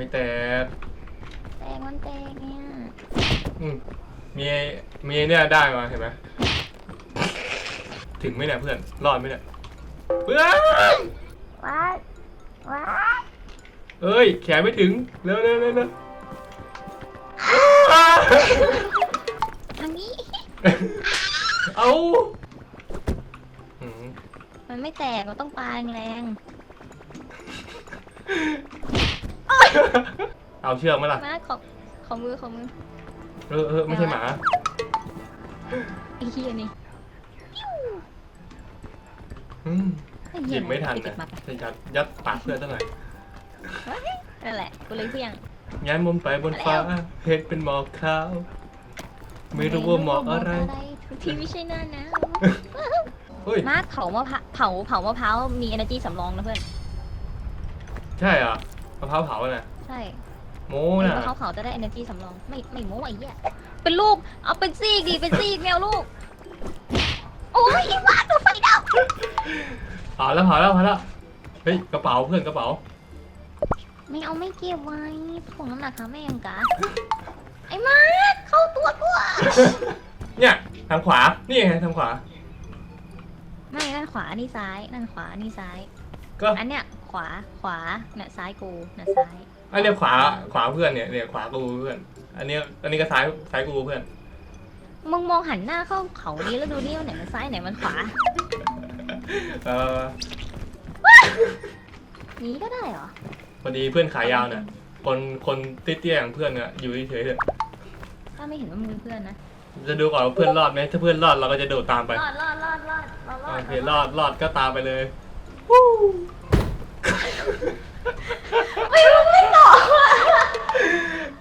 ไม่แตกแตกมันแตกเนี่ยอืมมีมีเนี่ยได้มาเห็นไหมถึงไหมเนี่ยเพื่อนรอดไหมเนี่ยเพื่อนว้ายว้ายเอ้ย แขนไม่ถึงเร็วเร็วเร็วเร็วทางนี้เอาอืมมันไม่แตกมันต้องปาแรง เอาเชือกไหมล่ะๆมาของของมือของมือเออเออไม่ใช่หมาไอ้เหี้ยนี่อืมไอ้หเหี้ยิยบไม่ทันตินะดมาปะจะยัดยัดปากเพื่อนซะหน่อยว้ายนั่นแหละกูเลยเพียง ย้ายมุมไปบนฟ้าเพชรเป็นหมอกขาว ไม่รู้ว่าหมอกอะไร ที่ไม่ใช่หน้าหนาวเฮ้ย มาร์คเผามะพร้าวเผาเผามะพร้าวมี energy สำรองนะเพื่อน ใช่เหรอ มะพร้าวเผาน่ะใช่โม้มะน่ะพร้าวเผาจะได้ energy สำรอง ไม่ไม่โม้ไอ้เหี้ยเป็นลูก เอาเป็นซีกดิ เป็นซีกแมวลูก โอ้ยมาร์คตัวไฟดับเผาแล้วเผาแล้วเผาแล้ว เฮ้ยกระเป๋าเพื่อนกระเป๋า ไม่เอาไม่เก็บไว้ถ่วงน้ำหนักค่ะแม่ยังกะไอ้มาร์คเข้าตัวกูอะเนี่ยทางขวา นี่ไงทางขวา ไม่นั่นขวานี่ซ้ายนั่นขวานี่ซ้าย ก็อันเนี้ย ขวาขวาเนี่ยซ้ายกูเนี่ยซ้ายอันเนี้ยขวาขวาเพื่อนเนี่ยเนี่ยขวากูเพื่อน อันเนี้ยอันนี้ก็ซ้ายซ้ายกูเพื่อนมึงมองหันหน้าเข้าเขานี้แล้วดูนี่ว่าไหนมันซ้ายไหนมันขวาเออนี้ก็ได้เหรอพอดีเพื่อนขายาวเนี่ยคนคนเตี้ยๆอย่างเพื่อนเนี่ยอยู่เฉยๆเถอะถ้าไม่เห็นว่ามึงเป็นเพื่อนนะจะดูก่อนว่าเพื่อนรอดไหมถ้าเพื่อนรอดเราก็จะโดดตามไปรอดรอดรอดรอดรอดรอโอดเครอดรอดก็ตามไปเลย ไม่รู้ไม่ต่อ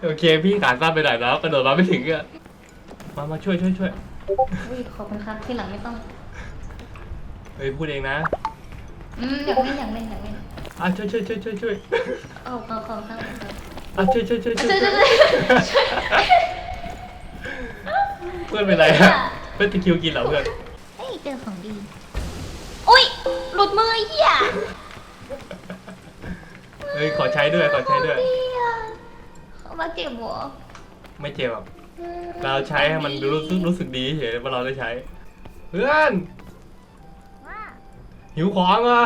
โอเคพี่ขาสั้นไปหน่อยแล้วกระโดดมาไม่ถึงอะมามาช่วยช่วยช่วยอุ้ยขอบคุณครับที่หลังไม่ต้อง เฮ้ยพูดเองนะอืมอยากเล่นอยากเล่นอยากเล่นอะช่วยช่วยช่วยช่วยช่วยเอาเอาเอาเอาเอาอะช่วยช่วยช่วยช่วยช่วยช่วยช่วยเพื่อนเป็นไรอะเพื่อนตะคริวกินเหรอเพื่อนเฮ้ยเจอของดี อุ้ยหลุดมือไอ้เหี้ย เฮ้ยขอใช้ด้วยขอใช้ด้วยของดีอะเขามาเก็บหัวไม่เจ็บหรอกเราใช้ให้มันรู้สึกรู้สึกดีเฉยว่าเราได้ใช้ เพื่อนว่าหิวของอะ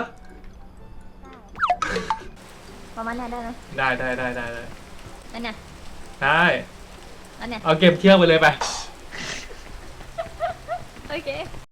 ประมาณเนี้ยได้ไหมได้ได้ได้ได้ได้นั่นเนี่ยได้นั่นเนี่ยเอาเก็บเชือกไปเลยไป โอเค